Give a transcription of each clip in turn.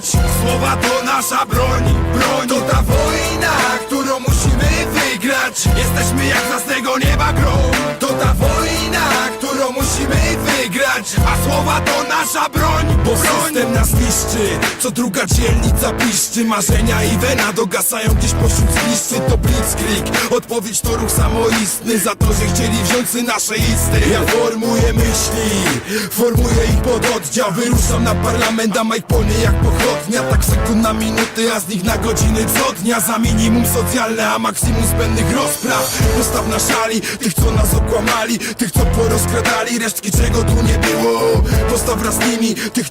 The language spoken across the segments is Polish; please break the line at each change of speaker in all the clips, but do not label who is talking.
wygrać Słowa to nasza broń, broń. To ta wojna, którą musimy wygrać. Jesteśmy jak z jasnego nieba grom To ta wojna, którą musimy wygrać. A słowa to nasza broń, bo system nas niszczy. Co druga dzielnica piszczy Marzenia i wena dogasają gdzieś pośród zgliszczy. To blitzkrieg, odpowiedź to ruch samoistny. Za to, że chcieli wziąć nasze isty. Ja formuję myśli, formuję ich pod oddział. Wyruszam na parlament, a płonie jak pochodnia. Tak sekund na minuty, a z nich na godziny co dnia Za minimum socjalne, a maksimum zbędnych rozpraw. Postaw na szali, tych co nas okłamali Tych co porozkradali, resztki czego tu nie było. Postaw wraz z nimi, tych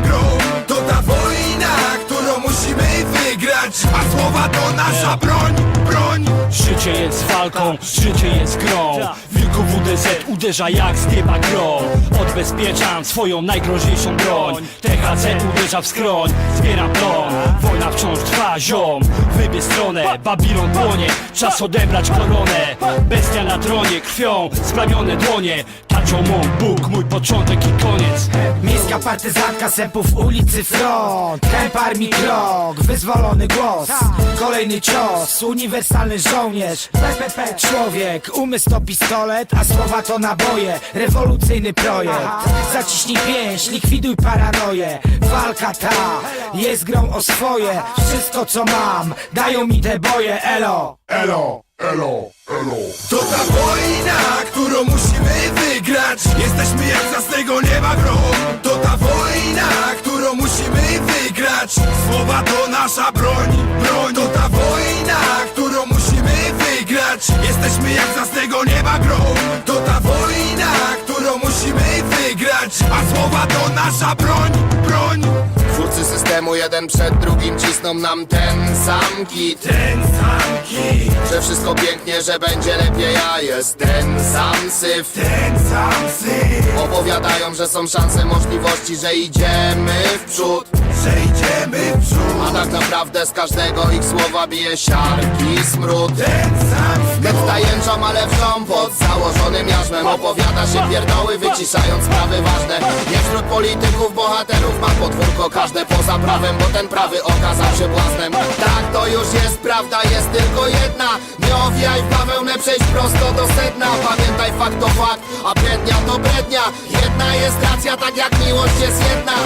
grom To ta wojna, którą musimy wygrać. A słowa to nasza broń, broń
Życie jest walką, życie jest grą. Wilku WDZ uderza jak z nieba grom Odbezpieczam swoją najgroźniejszą broń. THC uderza w skroń, zbieram plon. Wojna wciąż trwa, ziom. Wybie stronę, Babilon płonie Czas odebrać koronę. Bestia na tronie, krwią splamione dłonie. Taczą mą Bóg, mój początek i koniec.
Miejska partyzantka sępów ulicy front. Kęp armii krok, wyzwolony głos Kolejny cios, uniwersalny żołnierz. PPP Człowiek, umysł to pistolet, a słowa to naboje. Rewolucyjny projekt. Zaciśnij pięść, likwiduj paranoję. Walka ta jest grą o swoje. Wszystko co mam, dają mi te boje, elo.
Elo, elo, elo.
To ta wojna, którą musimy wygrać. Jesteśmy jak z jasnego nieba grom To ta wojna, którą musimy wygrać. Słowa to nasza broń, broń Jesteśmy jak z jasnego nieba grom. To ta wojna, którą musimy wygrać. A słowa to nasza broń, broń.
Twórcy systemu jeden przed drugim cisną nam ten sam kit.
Ten sam kit,
Że wszystko pięknie, że będzie lepiej, a jest ten sam syf.
Ten sam syf.
Opowiadają, że są szanse, możliwości, że idziemy w przód
Że idziemy w przód.
A tak naprawdę z każdego ich słowa bije siarki smród.
Ten sam
Getta jęczą, ale wrzą pod założonym jarzmem Opowiada się pierdoły, wyciszając sprawy ważne. Nie wśród polityków, bohaterów ma podwórko każde poza prawem Bo ten prawy okazał się błaznem. Tak, to już jest prawda, jest tylko jedna. Nie owijaj w bawełnę, przejdź prosto do sedna. Pamiętaj fakt to fakt, a brednia to brednia. Jedna jest racja, tak jak miłość jest jedna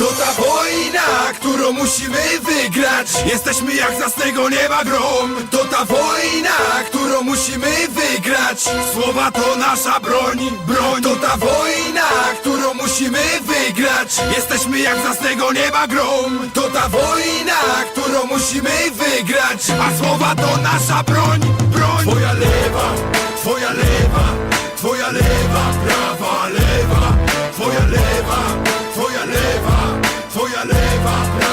To ta wojna, którą musimy wygrać. Jesteśmy jak z jasnego nieba grom. To ta wojna, którą musimy wygrać. Słowa to nasza broń, broń. To ta wojna, którą musimy wygrać. Jesteśmy jak z jasnego nieba grom. To ta wojna, którą musimy wygrać. A słowa to nasza broń, broń. Twoja lewa, twoja lewa, twoja lewa Geneva